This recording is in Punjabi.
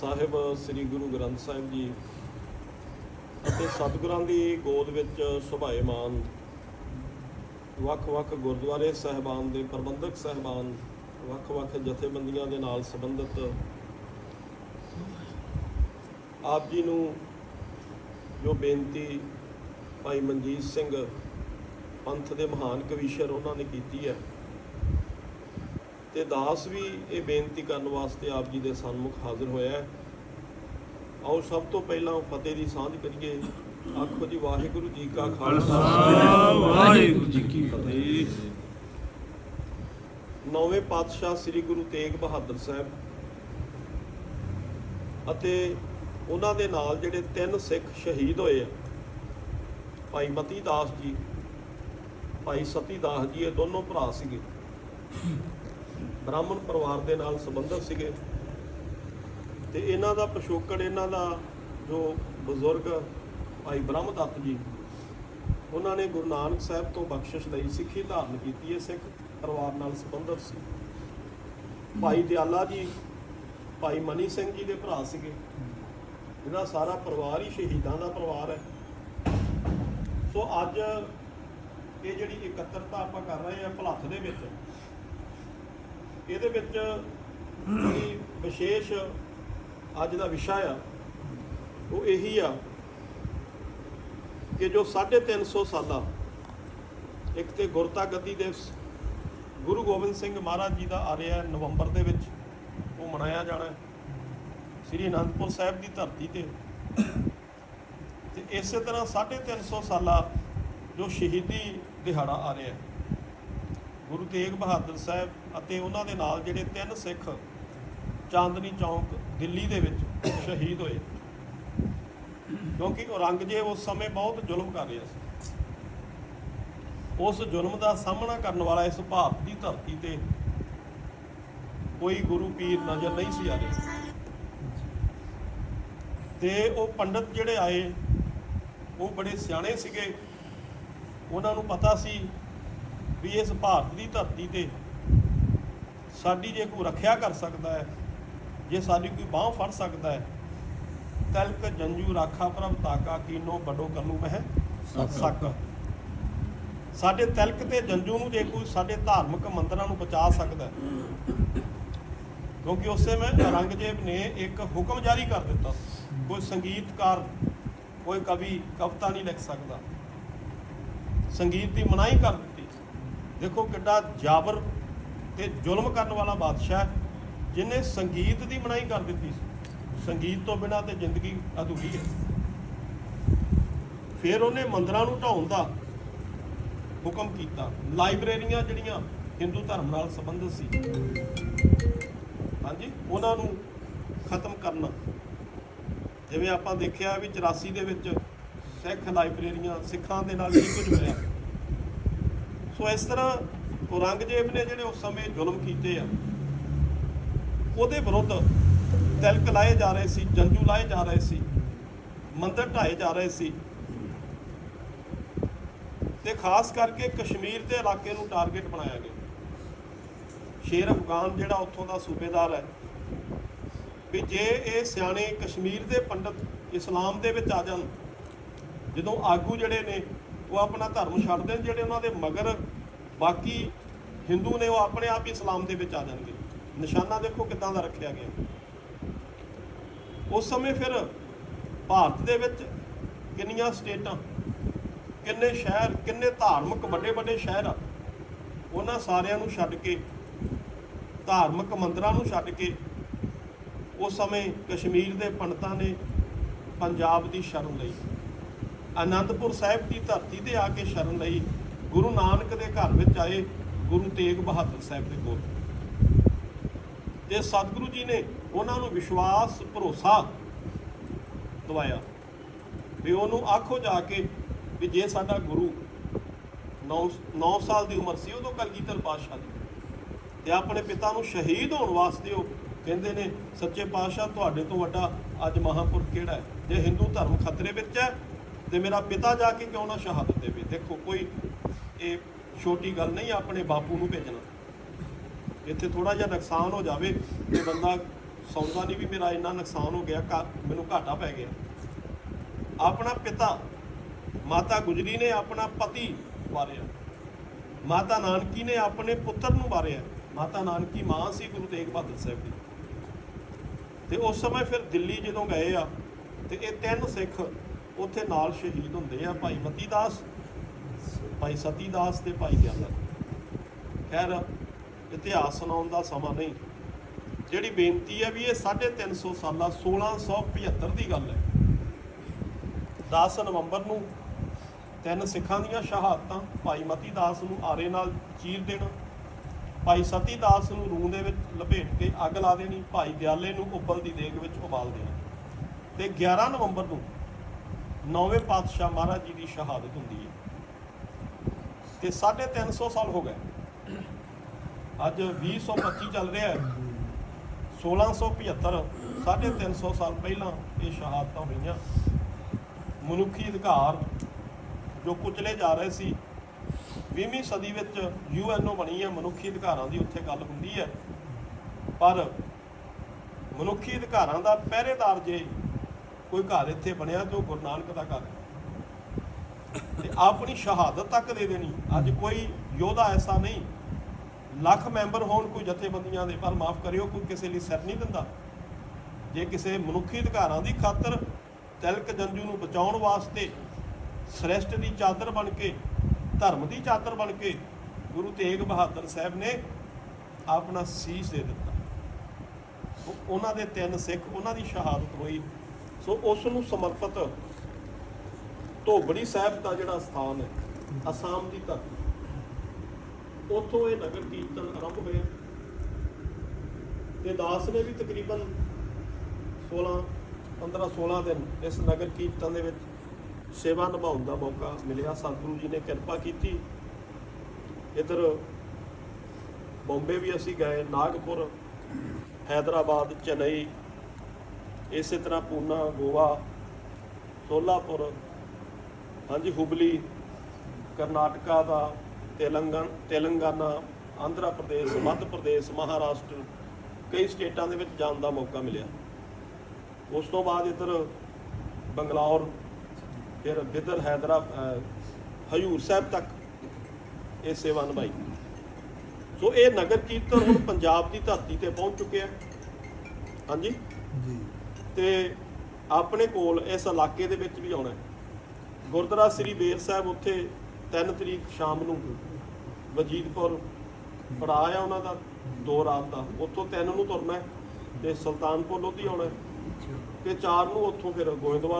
ਸਾਹਿਬ, ਸ੍ਰੀ ਗੁਰੂ ਗ੍ਰੰਥ ਸਾਹਿਬ ਜੀ ਅਤੇ ਸਤਿਗੁਰਾਂ ਦੀ ਗੋਦ ਵਿੱਚ ਸੁਭਾਏਮਾਨ, ਵੱਖ-ਵੱਖ ਗੁਰਦੁਆਰੇ ਸਾਹਿਬਾਨ ਦੇ ਪ੍ਰਬੰਧਕ ਸਾਹਿਬਾਨ, ਵੱਖ-ਵੱਖ ਜਥੇਬੰਦੀਆਂ ਦੇ ਨਾਲ ਸੰਬੰਧਿਤ ਆਪ ਜੀ ਨੂੰ ਜੋ ਬੇਨਤੀ ਭਾਈ ਮਨਜੀਤ ਸਿੰਘ ਪੰਥ ਦੇ ਮਹਾਨ ਕਵੀਸ਼ਰ ਉਹਨਾਂ ਨੇ ਕੀਤੀ ਹੈ ਤੇ ਦਾਸ ਵੀ ਇਹ ਬੇਨਤੀ ਕਰਨ ਵਾਸਤੇ ਆਪ ਜੀ ਦੇ ਸਨਮੁਖ ਹਾਜ਼ਰ ਹੋਇਆ ਆਓ ਸਭ ਤੋਂ ਪਹਿਲਾਂ ਫਤਿਹ ਦੀ ਸਾਂਝ ਕਰੀਏ। ਆਖੋ ਜੀ ਵਾਹਿਗੁਰੂ ਜੀ ਕਾ ਖਾਲਸਾ। ਵਾਹਿਗੁਰੂ ਜੀ ਕੀ ਫਤਿਹ। ਨੌਵੇਂ ਪਾਤਸ਼ਾਹ ਸ੍ਰੀ ਗੁਰੂ ਤੇਗ ਬਹਾਦਰ ਸਾਹਿਬ ਅਤੇ ਉਹਨਾਂ ਦੇ ਨਾਲ ਜਿਹੜੇ ਤਿੰਨ ਸਿੱਖ ਸ਼ਹੀਦ ਹੋਏ ਆ। ਭਾਈ ਮਤੀ ਦਾਸ ਜੀ ਭਾਈ ਸਤੀ ਦਾਸ ਜੀ ਇਹ ਦੋਨੋਂ ਭਰਾ ਸੀਗੇ। ਬ੍ਰਾਹਮਣ ਪਰਿਵਾਰ ਦੇ ਨਾਲ ਸੰਬੰਧਿਤ ਸੀਗੇ। ਤੇ ਇਹਨਾਂ ਦਾ ਪਿਛੋਕੜ, ਇਹਨਾਂ ਦਾ ਜੋ ਬਜ਼ੁਰਗ ਭਾਈ ਬ੍ਰਹਮ ਦੱਤ ਜੀ, ਉਹਨਾਂ ਨੇ ਗੁਰੂ ਨਾਨਕ ਸਾਹਿਬ ਤੋਂ ਬਖਸ਼ਿਸ਼ ਲਈ ਸਿੱਖੀ ਧਾਰਨ ਕੀਤੀ ਹੈ ਸਿੱਖ ਪਰਿਵਾਰ ਨਾਲ ਸੰਬੰਧਿਤ ਸੀ। ਭਾਈ ਦਿਆਲਾ ਜੀ, ਭਾਈ ਮਨੀ ਸਿੰਘ ਜੀ ਦੇ ਭਰਾ ਸੀਗੇ। ਇਹਦਾ ਸਾਰਾ ਪਰਿਵਾਰ ਹੀ ਸ਼ਹੀਦਾਂ ਦਾ ਪਰਿਵਾਰ ਹੈ। ਸੋ ਅੱਜ ਇਹ ਜਿਹੜੀ ਇਕੱਤਰਤਾ ਆਪਾਂ ਕਰ ਰਹੇ ਹਾਂ ਭਲੱਥ ਦੇ ਵਿੱਚ ਇਹਦੇ ਵਿੱਚ ਜਿਹੜੀ ਵਿਸ਼ੇਸ਼ ਅੱਜ ਦਾ ਵਿਸ਼ਾ ਆ। ਉਹ ਇਹੀ ਆ ਕਿ ਜੋ 350 ਸਾਲਾ ਇੱਕ ਤੇ ਗੁਰਤਾ ਗੱਦੀ ਦਿਵਸ ਗੁਰੂ ਗੋਬਿੰਦ ਸਿੰਘ ਮਹਾਰਾਜ ਜੀ ਦਾ ਆ ਰਿਹਾ ਨਵੰਬਰ ਦੇ ਵਿੱਚ। ਉਹ ਮਨਾਇਆ ਜਾਣਾ ਸ੍ਰੀ ਅਨੰਦਪੁਰ ਸਾਹਿਬ ਦੀ ਧਰਤੀ ਤੇ। ਤੇ ਇਸੇ ਤਰ੍ਹਾਂ 350 ਸਾਲਾ ਜੋ ਸ਼ਹੀਦੀ ਦਿਹਾੜਾ ਆ ਰਿਹਾ ਹੈ। ਗੁਰੂ ਤੇਗ ਬਹਾਦਰ ਸਾਹਿਬ ਅਤੇ ਉਹਨਾਂ ਦੇ ਨਾਲ ਜਿਹੜੇ ਤਿੰਨ ਸਿੱਖ ਚਾਂਦਨੀ ਚੌਂਕ ਦਿੱਲੀ ਦੇ ਵਿੱਚ ਸ਼ਹੀਦ ਹੋਏ। ਕਿਉਂਕਿ ਔਰੰਗਜ਼ੇਬ ਉਸ ਸਮੇਂ ਬਹੁਤ ਜ਼ੁਲਮ ਕਰ ਰਿਹਾ ਸੀ। ਉਸ ਜ਼ੁਲਮ ਦਾ ਸਾਹਮਣਾ ਕਰਨ ਵਾਲਾ ਇਸ ਭਾਰਤ ਦੀ ਧਰਤੀ ਤੇ ਕੋਈ ਗੁਰੂ ਪੀਰ ਨਜ਼ਰ ਨਹੀਂ ਸੀ ਆ ਰਿਹਾ। ਤੇ ਉਹ ਪੰਡਤ ਜਿਹੜੇ ਆਏ, ਉਹ ਬੜੇ ਸਿਆਣੇ ਸੀਗੇ। ਉਹਨਾਂ ਨੂੰ ਪਤਾ ਸੀ ਵੀ ਇਸ ਭਾਰਤ ਦੀ ਧਰਤੀ ਤੇ ਸਾਡੀ ਜੇ ਕੋਈ ਰੱਖਿਆ ਕਰ ਸਕਦਾ ਹੈ ਜੇ ਸਾਡੀ ਕੋਈ ਬਾਹ ਫੜ ਸਕਦਾ ਹੈ ਤਲਕ ਜੰਜੂ ਰਾਖਾ ਪ੍ਰਭ ਤਾਕਾ ਕੀਨੋ ਬਡੋ ਕਰਨੂ ਮਹਿ ਸੱਕ। ਸਾਡੇ ਤਲਕ ਤੇ ਜੰਜੂ ਨੂੰ ਜੇ ਕੋਈ ਸਾਡੇ ਧਾਰਮਿਕ ਮੰਦਰਾਂ ਨੂੰ ਬਚਾ ਸਕਦਾ ਕਿਉਂਕਿ ਉਸੇ ਵਿੱਚ ਔਰੰਗਜ਼ੇਬ ਨੇ ਇੱਕ ਹੁਕਮ ਜਾਰੀ ਕਰ ਦਿੱਤਾ। ਕੋਈ ਸੰਗੀਤਕਾਰ ਕੋਈ ਕਵੀ ਕਵਿਤਾ ਨਹੀਂ ਲਿਖ ਸਕਦਾ। ਸੰਗੀਤ ਦੀ ਮਨਾਹੀ ਕਰ ਦਿੱਤੀ ਦੇਖੋ ਕਿੱਡਾ ਜਾਬਰ ਤੇ ਜ਼ੁਲਮ ਕਰਨ ਵਾਲਾ ਬਾਦਸ਼ਾਹ ਹੈ, ਜਿਹਨੇ ਸੰਗੀਤ ਦੀ ਮਨਾਹੀ ਕਰ ਦਿੱਤੀ ਸੀ। ਸੰਗੀਤ ਤੋਂ ਬਿਨਾਂ ਤੇ ਜ਼ਿੰਦਗੀ ਅਧੂਰੀ ਹੈ। ਫਿਰ ਉਹਨੇ ਮੰਦਰਾਂ ਨੂੰ ਢਾਉਣ ਦਾ ਹੁਕਮ ਕੀਤਾ। ਲਾਇਬ੍ਰੇਰੀਆਂ ਜਿਹੜੀਆਂ ਹਿੰਦੂ ਧਰਮ ਨਾਲ ਸੰਬੰਧਿਤ ਸੀ। ਹਾਂਜੀ ਉਹਨਾਂ ਨੂੰ ਖਤਮ ਕਰਨਾ। ਜਿਵੇਂ ਆਪਾਂ ਦੇਖਿਆ ਵੀ 84 ਦੇ ਵਿੱਚ ਸਿੱਖ ਲਾਇਬ੍ਰੇਰੀਆਂ ਸਿੱਖਾਂ ਦੇ ਨਾਲ ਕੀ ਕੁਝ ਹੋਇਆ। ਸੋ ਇਸ ਤਰ੍ਹਾਂ ਔਰੰਗਜ਼ੇਬ ਨੇ ਜਿਹੜੇ ਉਸ ਸਮੇਂ ਜ਼ੁਲਮ ਕੀਤੇ ਆ, ਉਹਦੇ ਵਿਰੁੱਧ ਤਿਲਕ ਲਾਏ ਜਾ ਰਹੇ ਸੀ, ਜੰਜੂ ਲਾਏ ਜਾ ਰਹੇ ਸੀ, ਮੰਦਰ ਢਾਏ ਜਾ ਰਹੇ ਸੀ। ਤੇ ਖਾਸ ਕਰਕੇ ਕਸ਼ਮੀਰ ਦੇ ਇਲਾਕੇ ਨੂੰ ਟਾਰਗੇਟ ਬਣਾਇਆ ਗਿਆ। ਸ਼ੇਰ ਅਫਗਾਨ ਜਿਹੜਾ ਉੱਥੋਂ ਦਾ ਸੂਬੇਦਾਰ ਹੈ, ਵੀ ਜੇ ਇਹ ਸਿਆਣੇ ਕਸ਼ਮੀਰ ਦੇ ਪੰਡਤ ਇਸਲਾਮ ਦੇ ਵਿੱਚ ਆ ਜਾਣ, ਜਦੋਂ ਆਗੂ ਜਿਹੜੇ ਨੇ ਉਹ ਆਪਣਾ ਧਰਮ ਛੱਡ ਦੇਣ ਜਿਹੜੇ ਉਹਨਾਂ ਦੇ ਮਗਰ ਬਾਕੀ ਹਿੰਦੂ ਨੇ ਉਹ ਆਪਣੇ ਆਪ ਹੀ ਇਸਲਾਮ ਦੇ ਵਿੱਚ ਆ ਜਾਣਗੇ। ਨਿਸ਼ਾਨਾ ਦੇਖੋ ਕਿੱਦਾਂ ਦਾ ਰੱਖਿਆ ਗਿਆ। ਉਸ ਸਮੇਂ ਫਿਰ ਭਾਰਤ ਦੇ ਵਿੱਚ ਕਿੰਨੀਆਂ ਸਟੇਟਾਂ, ਕਿੰਨੇ ਸ਼ਹਿਰ, ਕਿੰਨੇ ਧਾਰਮਿਕ ਵੱਡੇ ਵੱਡੇ ਸ਼ਹਿਰ ਆ, ਉਹਨਾਂ ਸਾਰਿਆਂ ਨੂੰ ਛੱਡ ਕੇ, ਧਾਰਮਿਕ ਮੰਦਰਾਂ ਨੂੰ ਛੱਡ ਕੇ ਉਸ ਸਮੇਂ ਕਸ਼ਮੀਰ ਦੇ ਪੰਡਤਾਂ ਨੇ ਪੰਜਾਬ ਦੀ ਸ਼ਰਨ ਲਈ। ਅਨੰਦਪੁਰ ਸਾਹਿਬ ਦੀ ਧਰਤੀ ਤੇ ਆ ਕੇ ਸ਼ਰਨ ਲਈ ਗੁਰੂ ਨਾਨਕ ਦੇ ਘਰ ਵਿੱਚ ਆਏ ਗੁਰੂ ਤੇਗ ਬਹਾਦਰ ਸਾਹਿਬ ਦੇ ਕੋਲ। ਤੇ ਸਤਿਗੁਰੂ ਜੀ ਨੇ ਉਹਨਾਂ ਨੂੰ ਵਿਸ਼ਵਾਸ, ਭਰੋਸਾ ਦਵਾਇਆ ਵੀ ਉਹਨੂੰ ਆਖੋ ਜਾ ਕੇ ਵੀ ਜੇ ਸਾਡਾ ਗੁਰੂ 9 9 ਸਾਲ ਦੀ ਉਮਰ ਸੀ, ਉਦੋਂ ਕਲਗੀਧਰ ਪਾਤਸ਼ਾਹ ਦੀ ਤੇ ਆਪਣੇ ਪਿਤਾ ਨੂੰ ਸ਼ਹੀਦ ਹੋਣ ਵਾਸਤੇ ਉਹ ਕਹਿੰਦੇ ਨੇ, ਸੱਚੇ ਪਾਤਸ਼ਾਹ, ਤੁਹਾਡੇ ਤੋਂ ਵੱਡਾ ਅੱਜ ਮਹਾਂਪੁਰਖ ਕਿਹੜਾ ਹੈ? ਜੇ ਹਿੰਦੂ ਧਰਮ ਖਤਰੇ ਵਿੱਚ ਹੈ ਤੇ ਮੇਰਾ ਪਿਤਾ ਜਾ ਕੇ ਕਿਉਂ ਨਾ ਸ਼ਹਾਦਤ ਦੇਵੇ? ਦੇਖੋ, ਕੋਈ ਇਹ ਛੋਟੀ ਗੱਲ ਨਹੀਂ ਆਪਣੇ ਬਾਪੂ ਨੂੰ ਭੇਜਣਾ। ਇੱਥੇ ਥੋੜਾ ਜਿਹਾ ਨੁਕਸਾਨ ਹੋ ਜਾਵੇ ਤੇ ਬੰਦਾ ਸੌਦਾ ਨਹੀਂ ਵੀ ਮੇਰਾ ਇੰਨਾ ਨੁਕਸਾਨ ਹੋ ਗਿਆ, ਘਾ- ਮੈਨੂੰ ਘਾਟਾ ਪੈ ਗਿਆ। ਆਪਣਾ ਪਿਤਾ, ਮਾਤਾ ਗੁਜਰੀ ਨੇ ਆਪਣਾ ਪਤੀ ਮਾਰਿਆ ਮਾਤਾ ਨਾਨਕੀ ਨੇ ਆਪਣੇ ਪੁੱਤਰ ਨੂੰ ਮਾਰਿਆ ਮਾਤਾ ਨਾਨਕੀ ਮਾਂ ਸੀ ਗੁਰੂ ਤੇਗ ਬਹਾਦਰ ਸਾਹਿਬ ਦੀ। ਤੇ ਉਸ ਸਮੇਂ ਫਿਰ ਦਿੱਲੀ ਜਦੋਂ ਗਏ ਆ, ਤੇ ਇਹ ਤਿੰਨ ਸਿੱਖ ਉੱਥੇ ਨਾਲ ਸ਼ਹੀਦ ਹੁੰਦੇ ਆ ਭਾਈ ਮਤੀ ਦਾਸ, ਭਾਈ ਸਤੀ ਦਾਸ ਤੇ ਭਾਈ ਦਿਆਲਾ ਖੈਰ, ਇਤਿਹਾਸ ਸੁਣਾਉਣ ਦਾ ਸਮਾਂ ਨਹੀਂ। ਜਿਹੜੀ ਬੇਨਤੀ ਹੈ ਵੀ ਇਹ 350 ਸਾਲਾ 1675 ਦੀ ਗੱਲ ਹੈ। 10 ਨਵੰਬਰ ਨੂੰ ਤਿੰਨ ਸਿੱਖਾਂ ਦੀਆਂ ਸ਼ਹਾਦਤਾਂ, ਭਾਈ ਮਤੀ ਦਾਸ ਨੂੰ ਆਰੇ ਨਾਲ ਚੀਰ ਦੇਣਾ, ਭਾਈ ਸਤੀ ਦਾਸ ਨੂੰ ਰੂੰ ਦੇ ਵਿੱਚ ਲਪੇਟ ਕੇ ਅੱਗ ਲਾ ਦੇਣੀ, ਭਾਈ ਦਿਆਲੇ ਨੂੰ ਉੱਬਲ ਦੀ ਦੇਗ ਵਿੱਚ ਉਬਾਲ ਦੇਣਾ। ਤੇ 11 ਨਵੰਬਰ ਨੂੰ ਨੌਵੇਂ ਪਾਤਸ਼ਾਹ ਮਹਾਰਾਜ ਜੀ ਦੀ ਸ਼ਹਾਦਤ ਹੁੰਦੀ ਹੈ। ਤੇ 350 ਸਾਲ ਹੋ ਗਏ। ਅੱਜ 2025 ਚੱਲ ਰਿਹਾ ਹੈ। 1675 350 ਸਾਲ ਪਹਿਲਾਂ ਇਹ ਸ਼ਹਾਦਤਾਂ ਹੋਈਆਂ। ਮਨੁੱਖੀ ਅਧਿਕਾਰ ਜੋ ਕੁਚਲੇ ਜਾ ਰਹੇ ਸੀ 20ਵੀਂ ਸਦੀ ਵਿੱਚ ਯੂਐਨਓ ਬਣੀ ਹੈ, ਮਨੁੱਖੀ ਅਧਿਕਾਰਾਂ ਦੀ ਉੱਥੇ ਗੱਲ ਹੁੰਦੀ ਹੈ। ਪਰ ਮਨੁੱਖੀ ਅਧਿਕਾਰਾਂ ਦਾ ਪਹਿਰੇਦਾਰ ਜੇ ਕੋਈ ਘਰ ਇੱਥੇ ਬਣਿਆ ਤੇ ਉਹ ਗੁਰੂ ਨਾਨਕ ਦਾ ਘਰ। ਤੇ ਆਪਣੀ ਸ਼ਹਾਦਤ ਤੱਕ ਦੇ ਦੇਣੀ। ਅੱਜ ਕੋਈ ਯੋਧਾ ਐਸਾ ਨਹੀਂ। ਲੱਖ ਮੈਂਬਰ ਹੋਣ ਕੋਈ ਜਥੇਬੰਦੀਆਂ ਦੇ, ਪਰ ਮਾਫ ਕਰਿਓ, ਕੋਈ ਕਿਸੇ ਲਈ ਸਿਰ ਨਹੀਂ ਦਿੰਦਾ। ਜੇ ਕਿਸੇ ਮਨੁੱਖੀ ਅਧਿਕਾਰਾਂ ਦੀ ਖਾਤਰ ਤਿਲਕ ਜੰਜੂ ਨੂੰ ਬਚਾਉਣ ਵਾਸਤੇ ਸ੍ਰੇਸ਼ਟ ਦੀ ਚਾਦਰ ਬਣ ਕੇ, ਧਰਮ ਦੀ ਚਾਦਰ ਬਣ ਕੇ ਗੁਰੂ ਤੇਗ ਬਹਾਦਰ ਸਾਹਿਬ ਨੇ ਆਪਣਾ ਸੀਸ ਦੇ ਦਿੱਤਾ। ਉਹਨਾਂ ਦੇ ਤਿੰਨ ਸਿੱਖ, ਉਹਨਾਂ ਦੀ ਸ਼ਹਾਦਤ ਹੋਈ। ਸੋ ਉਸ ਨੂੰ ਸਮਰਪਿਤ ਧੋਬੜੀ ਸਾਹਿਬ ਦਾ ਜਿਹੜਾ ਸਥਾਨ ਹੈ, ਅਸਾਮ ਦੀ ਧਰਤੀ। ਉੱਥੋਂ ਇਹ ਨਗਰ ਕੀਰਤਨ ਆਰੰਭ ਹੋਇਆ। ਤੇ ਦਾਸ ਨੇ ਵੀ ਤਕਰੀਬਨ 16 15 16 ਦਿਨ ਇਸ ਨਗਰ ਕੀਰਤਨ ਦੇ ਵਿੱਚ ਸੇਵਾ ਨਿਭਾਉਣ ਦਾ ਮੌਕਾ ਮਿਲਿਆ। ਸਤਿਗੁਰੂ ਜੀ ਨੇ ਕਿਰਪਾ ਕੀਤੀ। ਇਧਰ ਬੰਬੇ ਵੀ ਅਸੀਂ ਗਏ, ਨਾਗਪੁਰ, ਹੈਦਰਾਬਾਦ, ਚੇਨਈ ਇਸੇ ਤਰ੍ਹਾਂ ਪੂਨਾ ਗੋਆ ਸੋਲਾਪੁਰ ਹਾਂਜੀ ਹੁਬਲੀ ਕਰਨਾਟਕਾ ਦਾ ਤੇਲੰਗਾਨਾ ਤੇਲੰਗਾਨਾ ਆਂਧਰਾ ਪ੍ਰਦੇਸ਼ ਮੱਧ ਪ੍ਰਦੇਸ਼ ਮਹਾਰਾਸ਼ਟਰ ਕਈ ਸਟੇਟਾਂ ਦੇ ਵਿੱਚ ਜਾਣ ਦਾ ਮੌਕਾ ਮਿਲਿਆ। ਉਸ ਤੋਂ ਬਾਅਦ ਇੱਧਰ ਬੰਗਲੌਰ ਫਿਰ ਬਿਦਰ ਹੈਦਰਾ ਅਹ, ਹਜੂਰ ਸਾਹਿਬ ਤੱਕ ਇਹ ਸੇਵਾ ਨਿਭਾਈ। ਸੋ ਇਹ ਨਗਰ ਕੀਰਤਨ ਹੁਣ ਪੰਜਾਬ ਦੀ ਧਰਤੀ ਤੇ ਪਹੁੰਚ ਚੁੱਕਿਆ ਹਾਂਜੀ? ਜੀ। ਤੇ ਆਪਣੇ ਕੋਲ ਇਸ ਇਲਾਕੇ ਦੇ ਵਿੱਚ ਵੀ ਆਉਣਾ ਗੁਰਦੁਆਰਾ ਸ੍ਰੀ ਬੇਰ ਸਾਹਿਬ ਉੱਥੇ 3 ਤਰੀਕ ਸ਼ਾਮ ਨੂੰ ਵਜੀਦਪੁਰ ਪੜਾਅ ਆ ਉਹਨਾਂ ਦਾ, ਦੋ ਰਾਤ ਦਾ। ਉੱਥੋਂ 3 ਨੂੰ ਤੁਰਨਾ ਹੈ ਤੇ ਸੁਲਤਾਨਪੁਰ ਲੋਧੀ ਆਉਣਾ ਹੈ ਤੇ 4 ਨੂੰ ਉੱਥੋਂ ਫਿਰ ਗੋਇੰਦਵਾਲ